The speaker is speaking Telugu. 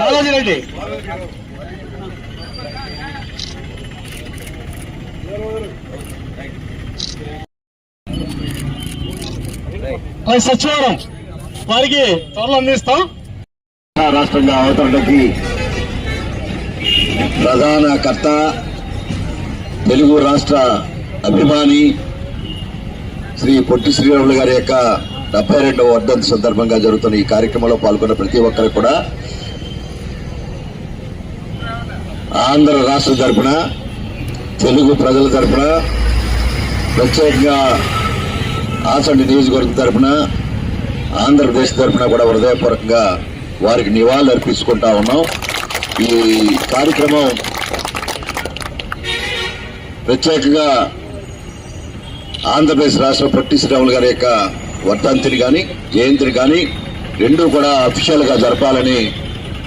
బాలాజీ రెడ్డి. సచివాలయం వారికి త్వరలో అందిస్తాం. రాష్ట్రంగా అవతరణకి ప్రధాన కర్త తెలుగు రాష్ట్ర అభిమాని శ్రీ పొట్టి శ్రీరాములు గారి యొక్క డెబ్బై రెండవ వర్ధంతి సందర్భంగా జరుగుతున్న ఈ కార్యక్రమంలో పాల్గొన్న ప్రతి ఒక్కరు కూడా ఆంధ్ర రాష్ట్ర తరపున తెలుగు ప్రజల తరపున ప్రత్యేకంగా ఆసండి నియోజకవర్గం తరపున ఆంధ్రప్రదేశ్ తరపున కూడా హృదయపూర్వకంగా వారికి నివాళులు అర్పించుకుంటా ఉన్నాం. ఈ కార్యక్రమం ప్రత్యేకంగా ఆంధ్రప్రదేశ్ రాష్ట్ర పొట్టి శ్రీరాములు గారి యొక్క వర్ధంతిని కానీ జయంతిని కానీ రెండూ కూడా అఫీషియల్గా జరపాలని